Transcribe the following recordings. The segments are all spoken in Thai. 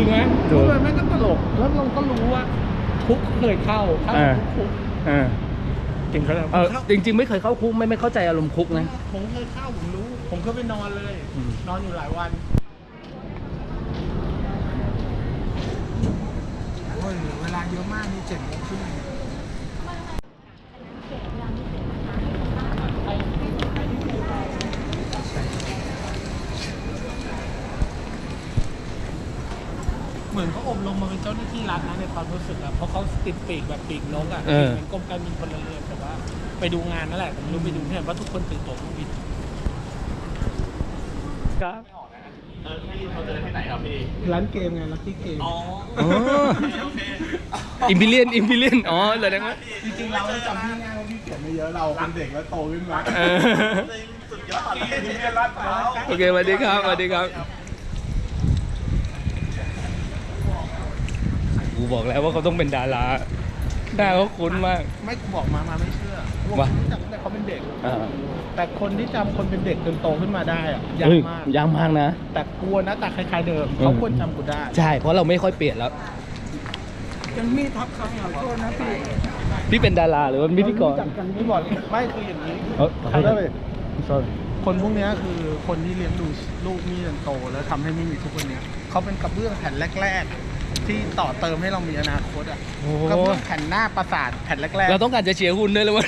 จริงไหมถูกพูดไปแม่งก็ตลกแล้วเราก็รู้ว่าคุกเคยเข้าเข้าเออคุกเออจริงเขาเออจริง ๆ ไม่เคยเข้าคุกไม่ไม่เข้าใจอารมณ์คุกนะ ผมเคยเข้าผมรู้ ผมเคยไปนอนเลย อืม นอนอยู่หลายวันโอ้ยเหลือเวลาเยอะมากนี่เจ็ดโมงครึ่งเหมือน เขาอบรมมาเป็นเจ้าหน้าที่รัฐนะในความรู้สึกอะเพราะเขาติดปีกแบบปีกนกอะเออเหมือนกรมการบินพลเรือนแต่ว่า ไปดูงานนั่นแหละผมรู้ไปดูที่ไหนว่าทุกคนตื่นตัวเครื่องบินครับเออพี่เขาเจอที่ไหนครับพี่ ร้านเกมไงลักกี้เกมอ๋ออ๋อโอเคอิมพิเลียนอิมพิเลียนอ๋อเลยนะว่าจริงๆเราจำพี่ง่ายว่าพี่เขียนไม่เยอะเราเป็นเด็กแล้วโตขึ้นมาเออสุดยอดเลยที่เรียนรัดพร้าวโอเคสวัสดีครับสวัสดีครับ กูบอกแล้วว่าเขาต้องเป็นดาราหน้าเขาคุ้นมาก ไม่กูบอกมามาไม่เชื่อกูบอกว่า รู้จักตั้งแต่เขาเป็นเด็ก อ่าแต่คนที่จำคนเป็นเด็กจนโตขึ้นมาได้อะยากเฮ้ยมากยากมากนะ แต่กลัวนะแต่คล้ายๆเดิมอืมเขาควรจำกูได้ใช่ เพราะเราไม่ค่อยเปลี่ยนแล้วยังมีทักใครขอโทษนะพี่พี่เป็นดาราหรือว่าพิธีกรจักกันไม่บอกไม่คืออย่างนี้ เอ้ยใครได้เลย sorry คนพวกเนี้ยคือคนที่เลี้ยงดูลูกนี่จนโตแล้วทำให้ไม่มีทุกวันเนี้ยเขาเป็นกระเบื้องแผ่นแรกๆ ที่ต่อเติมให้เรามีอนาคตอะโอ้กระเบื้องแผ่นหน้าประสาทแผ่นแรกเราต้องการจะเชียร์คุณด้วยเลยว่า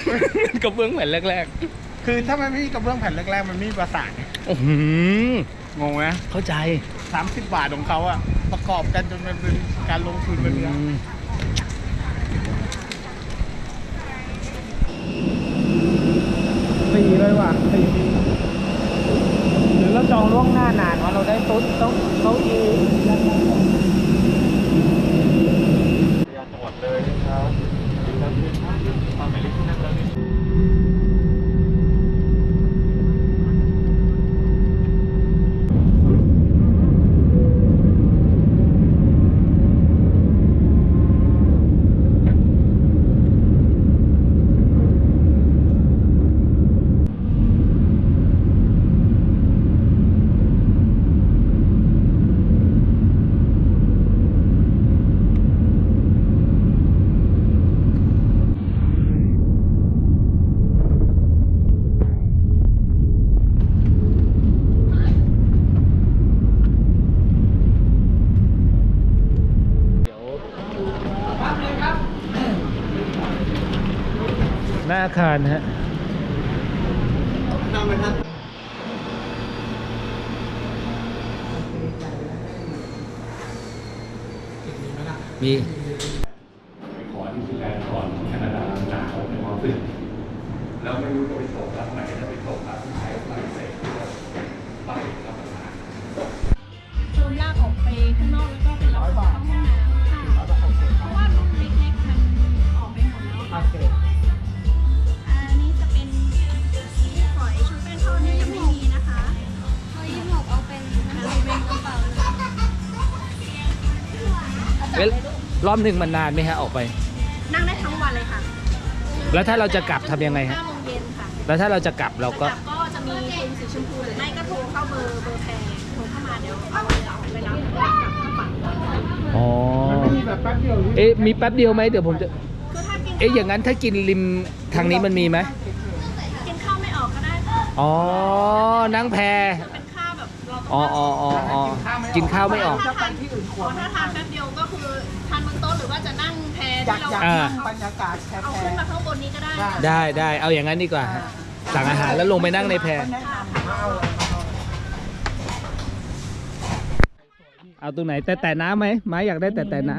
กระเบื้องแผ่นแรกๆ คือถ้ามันไม่มีกระเบื้องแผ่นแรกๆ มันไม่มีประสาทๆโอ้โหงงไหมเข้าใจสามสิบบาทของเขาอะประกอบกันจนมันเป็นการลงทุนเป็นเนื้ออืมสี่เลยว่ะสี่หรือเราจองล่วงหน้านานว่าเราได้ตุ๊ดต้องเขาอี จังหวัดเลยนะครับตอนไปลิฟต์นั่นแล้วนี่ หน้า อาคารฮะมี รอบหนึ่งมันนานไหมฮะออกไป นั่งได้ทั้งวันเลยค่ะแล้วถ้าเราจะกลับทำยังไงฮะ ห้าโมงเย็นค่ะแล้วถ้าเราจะกลับเราก็ กลับก็จะมีเป็นสีชมพูหรือไม่ก็โทรเข้าเบอร์เบอร์แพรโทรเข้ามาเดี๋ยวเอาเรือออกไปรับกลับกระเป๋าอ๋อมันไม่มีแบบแป๊บเดียวหรือเอ๊ะมีแป๊บเดียวไหมเดี๋ยวผมจะ คือถ้ากินเอ๊ะอย่างนั้นถ้ากินริมทางนี้มันมีไหมกินข้าวไม่ออกก็ได้ค่ะอ๋อ นั่งแพเป็นข้าวแบบเราต้องอ๋ออ๋ออ๋ออ๋อกินข้าวไม่ออก ถ้าทานที่อื่นควรถ้าทานแป๊บเดียวก็คือ อยากที่เราอยากอ่า นั่งบรรยากาศแคเอาบขึ้นมาข้างบนนี้ก็ได้ได้ได้ได้เอาอย่างนั้นดีกว่าฮะสั่งอาหารแล้วลงไปนั่งในแพก็แนะนำมาเอาเลยมาเอาเลยเอาตรงไหนแต่แต่น้ำไหมไม้อยากได้แต่แต่น้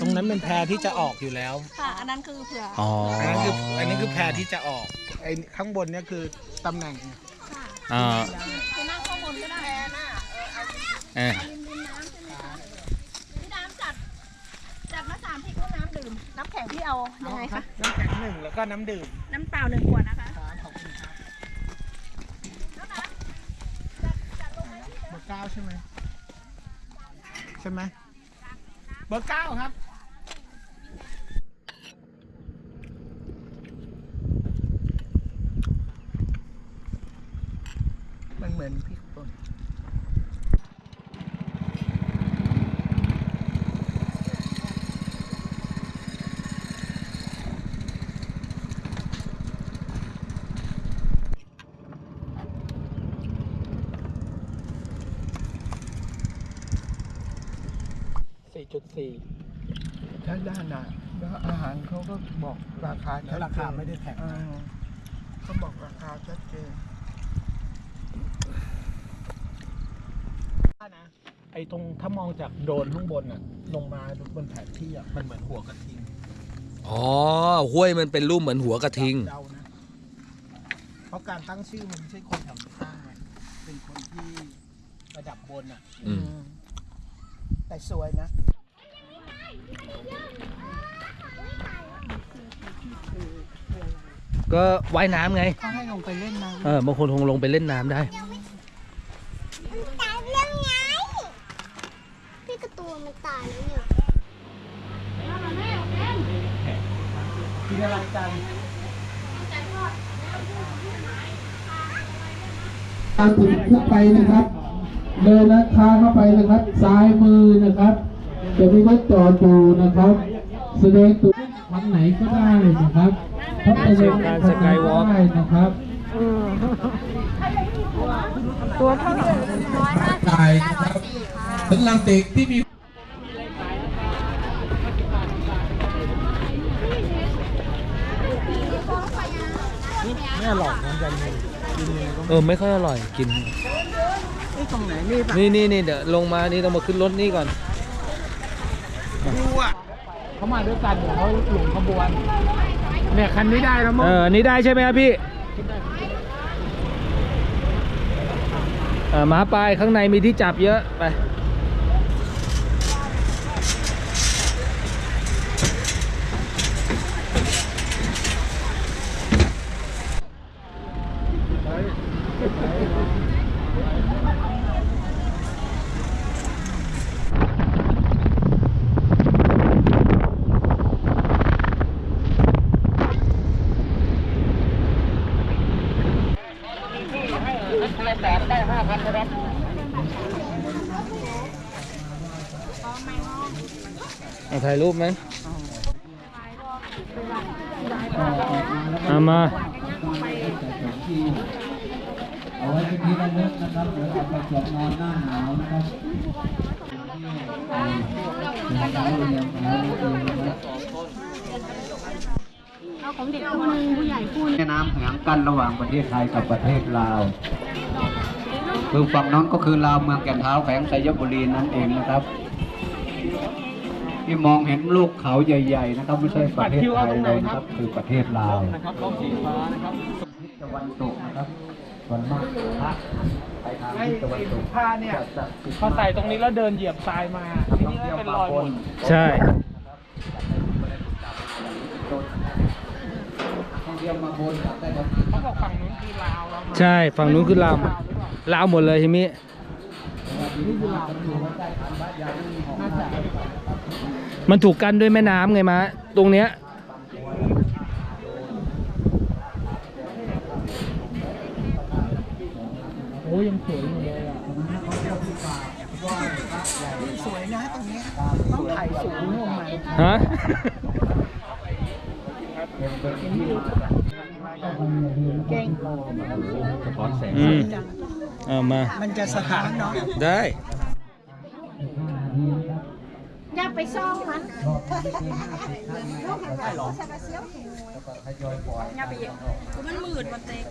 ตรงนั้นเป็นแพรที่จะออกอยู่แล้วค่ะ อันนั้นคือเผื่อำอ๋ออันนั้นคืออันนี้คือแพรที่จะออกไอ้ข้างบนเนี่ยคือตำแหน่ง ค่ะอ่าคือนั่งข้างบนก็ได้น่ะเออ น้ำแข็งพี่เอายังไงคะ น้ำแข็งหนึ่งแล้วก็น้ำดื่มน้ำเปล่าหนึ่งขวดนะคะครับขอบคุณครับแล้วนะจัดจัดลงไปที่เบอร์เก้าใช่ไหมใช่ไหมเบอร์เก้าครับ มันเหมือนพริกป่น 4.4ใช้ได้นะแล้วอาหารเขาก็บอกราคาแล้วราคาไม่ได้แพงเออเขาบอกราคาชัดเจนนะไอ้ตรงถ้ามองจากโดรนข้างบนอะ ลงมาบนแผนที่อะมันเหมือนหัวกระทิงอ๋อห้วยมันเป็นรูปเหมือนหัวกระทิง เดานะเพราะการตั้งชื่อมันไม่ใช่คนแถวนี้ตั้งไงเป็นคนที่ระดับบนอะ อืม แต่สวยนะ ก็ว่ายน้ำไง เขาให้ลงไปเล่นน้เออบางคนคงลงไปเล่นน้ำได้ตายเรื่องไง พี่กระตัวมันตายแล้วเนี่ยกินอะไรกัน ทางถึงขึ้นไปนะครับ เดินลัดทางเข้าไปนะครับ ซ้ายมือนะครับจะมีรถจอดอยู่นะครับ แสดงตัวทางไหนก็ได้นะครับ พัฒนาการสกายวอล์กได้นะครับร้อยห้าสิบจ่ายนะครับสำหรับเด็กที่มีไม่อร่อยนะจันทร์กินยังไงก็เออไม่ค่อยอร่อยกินนี่ตรงไหนนี่ปะนี่นี่นี่เดี๋ยวลงมานี่ต้องมาขึ้นรถนี่ก่อนดูอะเขามาด้วยกันเดี๋ยวเขาหลงขบวน เนี่ยคันนี้ได้แล้วมั้งเอออันนี้ได้ใช่ไหมครับพี่เอ่ามาไปข้างในมีที่จับเยอะไป เอาถ่ายรูปไหมเอามาเอาไว้เป็นที่ระลึกนะครับเดี๋ยวเอาไปสวมนอนหน้าหนาวนะครับแม่น้ำแห่งกันระหว่างประเทศไทยกับประเทศลาว คือฝั่งนั้นก็คือลาวเมืองแก่นเท้าแขวงไสยบุรีนั่นเองนะครับ ที่มองเห็นลูกเขาใหญ่ ๆ นะครับ ไม่ใช่ประเทศไทยเลยนะครับ คือประเทศลาวนะครับกล้องสีฟ้านะครับทิศตะวันตกนะครับส่วนมากพระไปทางไอ้ทิศตะวันตกผ้าเนี่ยจะศักดิ์สิทธิ์พอใส่ตรงนี้แล้วเดินเหยียบทรายมานักทีท่องนี้เที่ยวเป็นบารอยงหคมนดใช่ท่องเที่ยวมาบนอยากได้ทำเขา บอกฝั่งนู้นคือลาวแล้วใช่ฝั่งนู้นคือลาวลาวหมดเลยใช่ไหมมันถูกกันด้วยแม่น้ำไงมะตรงเนี้ยโอ้ยังสวยอยู่เลยอะสวยนะตรงเนี้ยต้องถ่ายสูงลงมาฮะ เก่งอืมเอามา มันจะสะท้อนเนาะได้ อย่าไปซ่องมันมันมืดมันเตก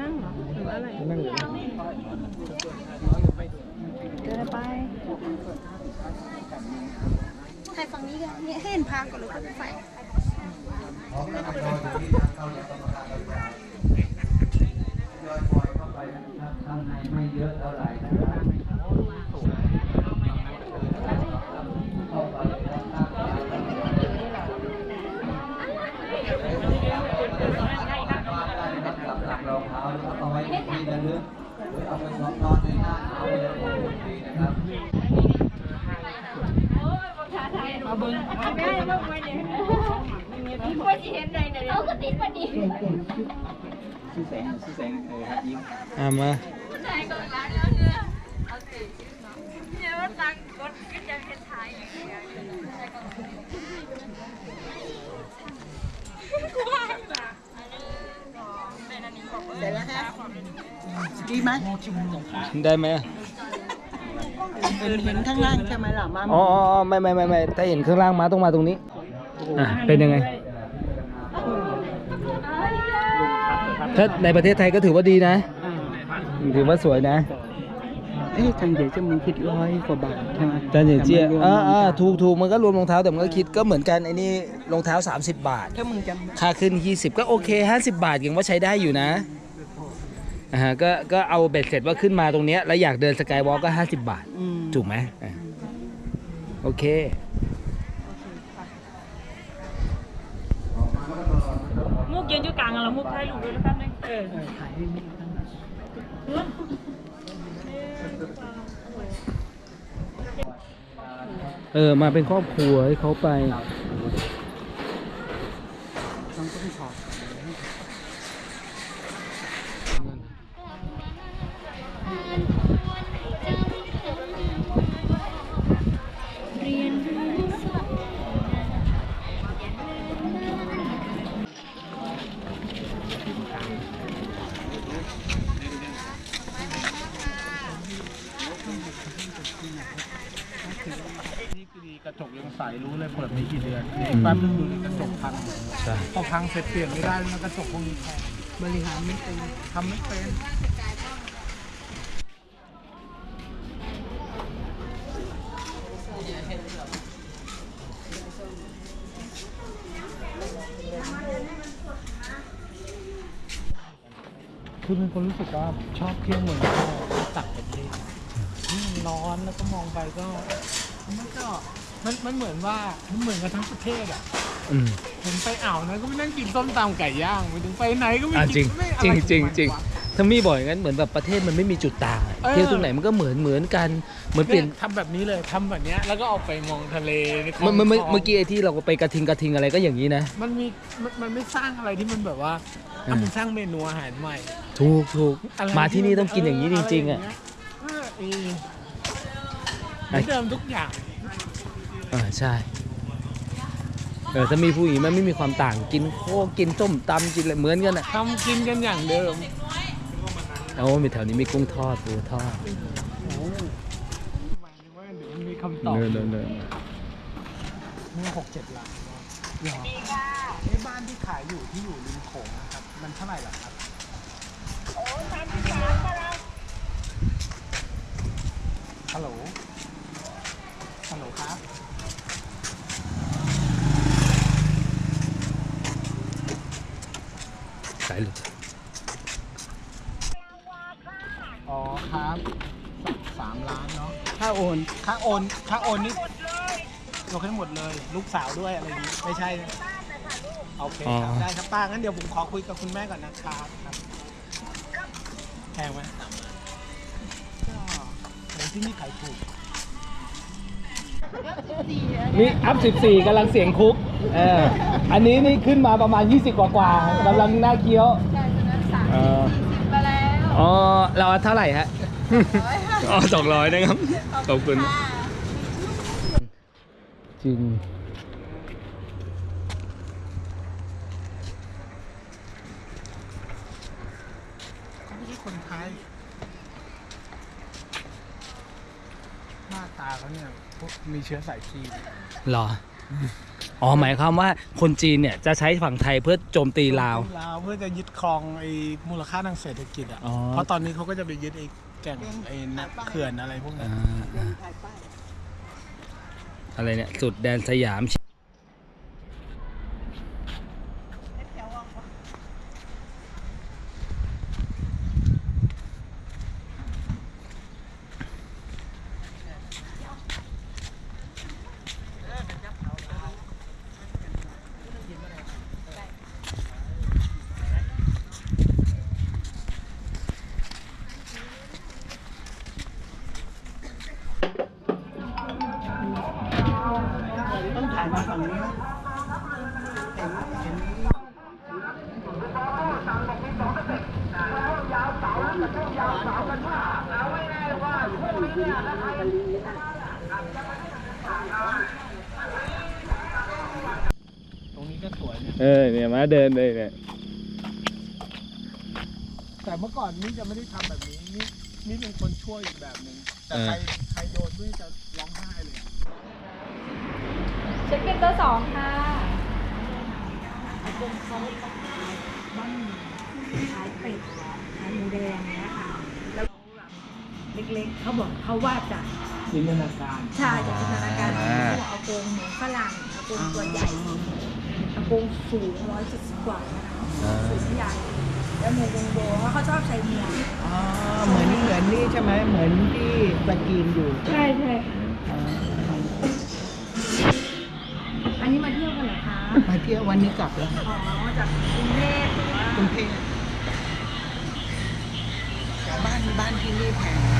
นั่งเหรอหรืออะไรนั่งเดินไปใครฝั่งนี้กันเนี่ยเห็นพา งก่อนหรือว่าไฟข้างในไม่เยอะเท่าไหร่นะครับกับหลังรองเท้าแล้วก็เอาไว้ที่ระลึกหรือเอาไปสวมนอนในหน้าหนาวเลยนะครับ เอาก็ติดพอดี ชื่อแสงชื่อแสงเออครับยิ้มเอามาใช่ก็ร้านแล้วเนี่ยเอาสิเนี่ยว่าตังกดก็จะเป็นท้ายอย่างเงี้ยกูว่าจ้ะเป็นอันนี้บอกว่าเสร็จแล้วฮะสกีไหมได้ไหมไเห็นเห็นข้างล่างใช่ไหมล่ะมาอ๋ออ๋ออ๋อไม่ไม่ไม่ไม่ถ้าเห็นข้างล่างมาต้องมาตรงนี้อะเป็นยังไง ถ้าในประเทศไทยก็ถือว่าดีนะ ถือว่าสวยนะเอ้ยทางเดี๋ยวจะมีคิดร้อยกว่าบาทใช่ไหมจานเหยียเจียแต่มันรวมอ่าอ่าถูกถูกมันก็รวมรองเท้าแต่มันก็คิดก็เหมือนกันไอ้นี่รองเท้า 30 บาท ถ้ามึงจำค่าขึ้น 20 ก็โอเค 50 บาทยังว่าใช้ได้อยู่นะอ่าฮะก็ก็เอาเบ็ดเสร็จว่าขึ้นมาตรงเนี้ยแล้วอยากเดินสกายวอล์กก็ 50 บาทอืมถูกไหมอะโอเค มุกยื นอยู่กลางแล้วมุกถ่ายรูปด้วยแล้วแป๊บนึงเออเออมาเป็นครอบครัวให้เขาไป นี่คือดีกระจกยังใสรู้เลยเปิดไม่กี่เดือนแป๊บนึงดูดิกระจกพังใช่พอพังเสร็จเปลี่ยนไม่ได้แล้วกระจกพวกนี้แพงบริหารไม่เป็นทำไม่เป็นคือเป็นคนรู้สึกว่าชอบเที่ยวเมืองนอกต่างประเทศนี่มันร้อนแล้วก็มองไปก็ มันมันเหมือนว่ามันเหมือนกันทั้งประเทศอะอืม ผมไปอ่าวนะก็ไม่นั่งกินส้มตำไก่ย่างไปถึงไปไหนก็ไม่อะกินจริงไม่อะจริงไจริงของมันจริงวะ ถ้ามีบ่อยงั้นเหมือนแบบประเทศมันไม่มีจุดต่างอะเออ เที่ยวตรงไหนมันก็เหมือนเหมือนกันเหมือนเปลี่ยนทำแบบนี้เลยทำแบบเนี้ยแล้วก็ออกไปมองทะเลในคลเมื่อองเมื่อเมื่อคลงเมื่อกี้ไอ้ที่เราไปกระทิงกระทิงอะไรก็อย่างนี้นะ มันมีมันมันไม่สร้างอะไรที่มันแบบว่าอืมอะมันสร้างเมนูอาหารใหม่ถูกถูกอะไรมาที่นี่ต้องกินอย่างนี้จริง ๆ อะ เออเออเหมือนเดิมทุกอย่าง อ่าใช่เออถ้ามีผู้หญิงมันไม่มีความต่างกินโคกกินส้มตำกินอะไรเหมือนกันอะทำกินกันอย่างเดิมโอ้มีแถวนี้มีกุ้งทอดปูทอดหมายถึงว่าเดี๋ยวมันมีคำตอบเนินเนินเนินเมื่อหกเจ็ดล้านเหรอไอ้บ้านที่ขายอยู่ที่อยู่ริมโขงนะครับ มันเท่าไหร่ล่ะครับ โอ้สามสิบสามก็แล้วฮัลโหล ฮัลโหลครับ สายหลุด อ๋อครับสสามล้านเนาะ ถ้า โอนค่าโอนค่าโอนนี่ยกให้หมดเลย ลูกสาวด้วยอะไรอย่างนี้ไม่ใช่นะโอเคครับได้ครับป้างั้นเดี๋ยวผมขอคุยกับคุณแม่ก่อนนะครับครับแพงไหมก็ผมที่นี่ขายถูก นี่อัพ 14กำลังเสียงคุกเอออันนี้นี่ขึ้นมาประมาณ 20 กว่ากว่าๆกำลังน่าเคี้ยวเอออ๋อ เราเท่าไหร่ฮะอ๋ อสองร้อยนะครับ ขอบคุณ จริง เขาไม่ใช่คนไทยหน้าตาเขาเนี่ยพวกมีเชื้อสายจีนเหรอ อ๋อ หมายความว่าคนจีนเนี่ยจะใช้ฝั่งไทยเพื่อโจมตีลาว ลาวเพื่อจะยึดครองไอ้มูลค่าทางเศรษฐกิจอะ อ๋อ เพราะตอนนี้เขาก็จะไปยึดไอ้ แก่งไอ้นักเขื่อนอะไรพวกนั้อ่านอ่าอะไรเนี่ย สุดแดนสยาม ต้องถ่ายมาฝั่งนี้นะเห็นเห็น ตรงนี้ก็สวยเนี่ยเออเนี่ยมาเดินเลยเนี่ยแต่เมื่อก่อนนี่จะไม่ได้ทำแบบนี้นี่ทนี่เป็นคนชั่วอีกแบบหนึ่งแต่ใครใครโดนด้วยจะร้องไห้เลยเช็คบินตัวสองค่ะขายเป็ดขาย หมูแดงเนี้ยค่ะ แล้วแบบเล็กๆเขาบอกเขาว่าจะจินตนาการใช่จากจินตนาการของเขาเอาโกงเหมือนฝรั่งเอาโกงตัวใหญ่เอาโกงสูงร้อยเจ็ดสิบกว่านะคะสูงใหญ่แล้วหมูวงโบเพราะเขาชอบใส่หมวกอ๋อเหมือนเหมือนนี่ใช่ไหมเหมือนที่สกรีนอยู่ ใช่ใช่อันนี้มาเที่ยวกันเหรอคะ มาเที่ยววันนี้กลับแล้วอ๋อจากกรุงเทพหรือว่ากรุงเทพ บ้านบ้านที่นี่แพงไหม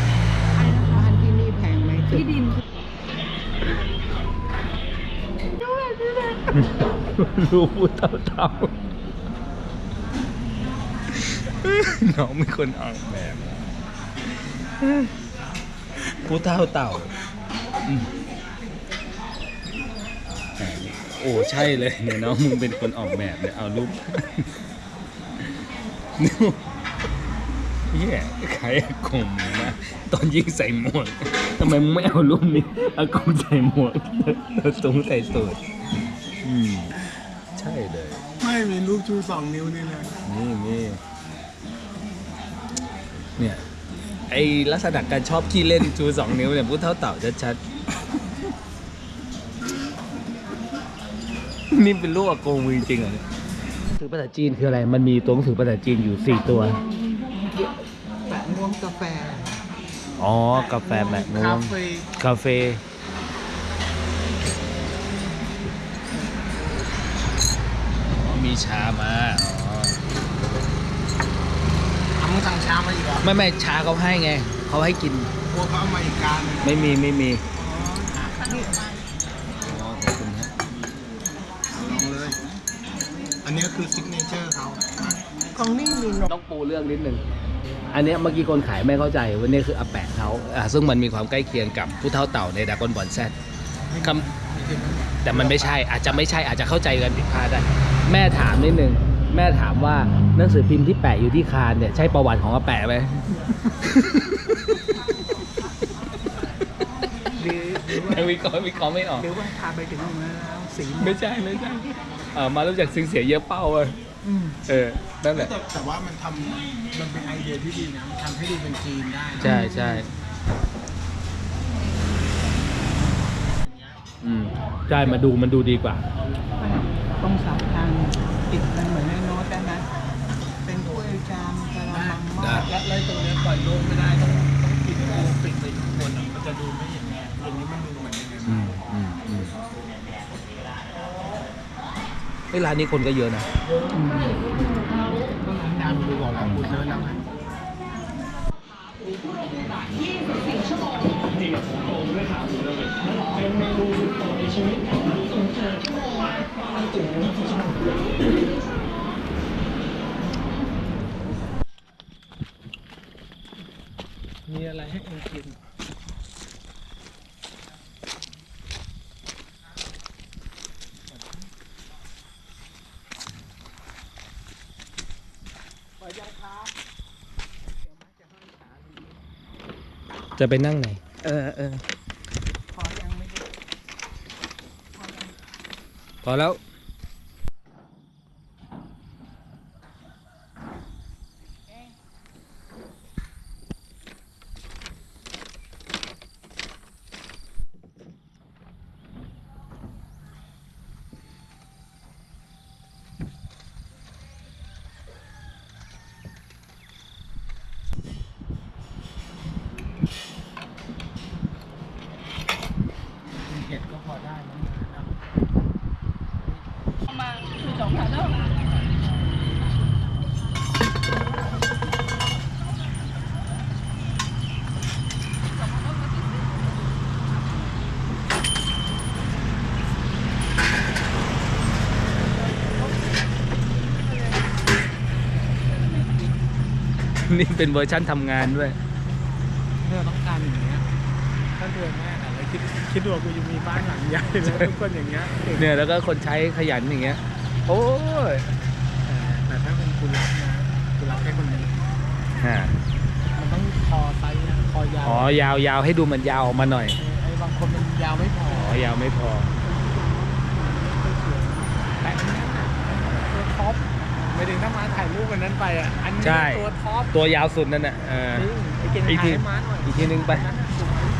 อะไรนะคะบ้านที่นี่แพงไหมที่ดินดูพูดเต่าเต่าน้องมีคนออกแบบพูดเต่าเต่าอืมโอ้ใช่เลยเนี่ยน้องมึงเป็นคนออกแบบเนี่ยเอารูป เนี่ยใครอากงมึงนะตอนยิงใส่หมวกทำไมมึงไม่เอารูปนี้อากงใส่หมวกแล้วตรงใส่สูทอืมใช่เลย ไม่มีลูกชูสองนิ้วนี่เลยนี่นี่เนี่ย ไอลักษณะการชอบขี้เล่นชูสองนิ้วเนี่ยพูดเท่าเต่าชัดๆนี่เป็นลูกอากงมือจริงๆเหรอเนี่ยถือภาษาจีนคืออะไร มันมีตัวหนังสือภาษาจีนอยู่สี่ตัวแปะม่วง กาแฟ อ๋อ กาแฟแมกนัคาวมเฟ่ คาเฟ่อ๋อมีชามาอ๋อทำสั่งชามาอีกเหรอไม่ไม่ชาเขาให้ไง เขาให้กิน กลัวเขาเอามาอีกการหนึ่งไม่มีไม่มีนี่อ๋อขอบคุณฮะลองเลย อันนี้คือซิกเนเจอร์เขากล่องนี่มีนมต้องปูเรื่องนิดนึง อันเนี้ยเมื่อกี้คนขายไม่เข้าใจว่านี่คืออาแปะเขาอ่าซึ่งมันมีความใกล้เคียงกับผู้เท่าเต่าในดากอนบอลแซดคำแต่มันไม่ใช่อาจจะไม่ใช่อาจจะเข้าใจกันผิดพลาดได้แม่ถามนิดนึงแม่ถามว่าหนังสือพิมพ์ที่แปะอยู่ที่คานเนี่ยใช่ประวัติของอาแปะไหม หรือหรือว่ายังวิเคราะห์วิเคราะห์ไม่ออก หรือว่าพาไปถึงโรงแรมแล้วสีไม่ใช่ไม่ใช่เออมารู้จักซึ้งเสียเยอะเป้าเลยอืม เออนั่นแหละแต่แต่ว่ามันทำมันเป็นไอเดียที่ดีนะมันทำให้ดูเป็นจีนได้ใช่ใช่อืมใช่มาดูมันดูดีกว่าต้องสามทางติดกันเหมือนในโน้ตได้ไหมเป็นถ้วยจานกระมังหม้อได้และไรตรงเนี้ยปล่อยโลกไม่ได้ต้องต้องปิดโลกปิดไปทุกคนอะมันจะดูไม่อย่างเงี้ยอย่างนี้มันดูเหมือนยังไง อืมอืมอืม เฮ้ยร้านนี้คนก็เยอะนะก็ร้านดังดูบอกแล้วคุณเซิร์ชแล้วไงมีอะไรให้เองกิน จะไปนั่งไหน เออเออ พอแล้ว เห็ดก็พอได้มั้งนะ นี่เป็นเวอร์ชั่นทำงานด้วยเนี่ยต้องการอย่างเงี้ยถ้าเดือนแม่อะไรคิดคิดดูว่ากูจะมีบ้านหลังใหญ่เลยทุกคนอย่างเงี้ยเก่งเนี่ยแล้วก็คนใช้ขยันอย่างเงี้ย โอ้ยแต่แต่ถ้าเป็นคุณรักนะคุณรักแค่คนนี้ฮะมันต้องคอไซส์นะคอยาวอ๋อยาวยาวให้ดูเหมือนยาวออกมาหน่อยไอ้บางคนมันยาวไม่พออ๋อยาวไม่พอ แต่อันนั้นน่ะตัวท็อปไม่ถึงถ้ามาถ่ายรูปวันนั้นไปอะ อันนี้ใช่ ตัวท็อปตัวยาวสุดนั่นน่ะเออ จริงไปกินอีกทีถ่ายให้ม้าหน่อยอีกทีนึงไปอันนั้นน่ะสวย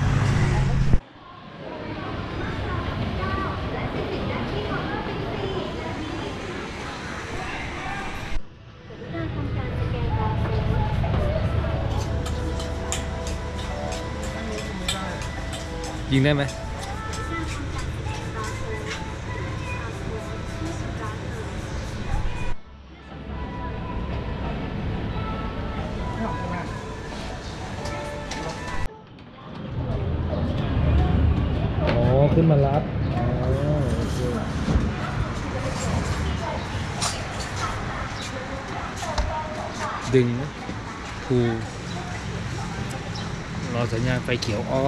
ยิงได้ไหม รับดึงคูรอสัญญาณไฟเขียวอ้อ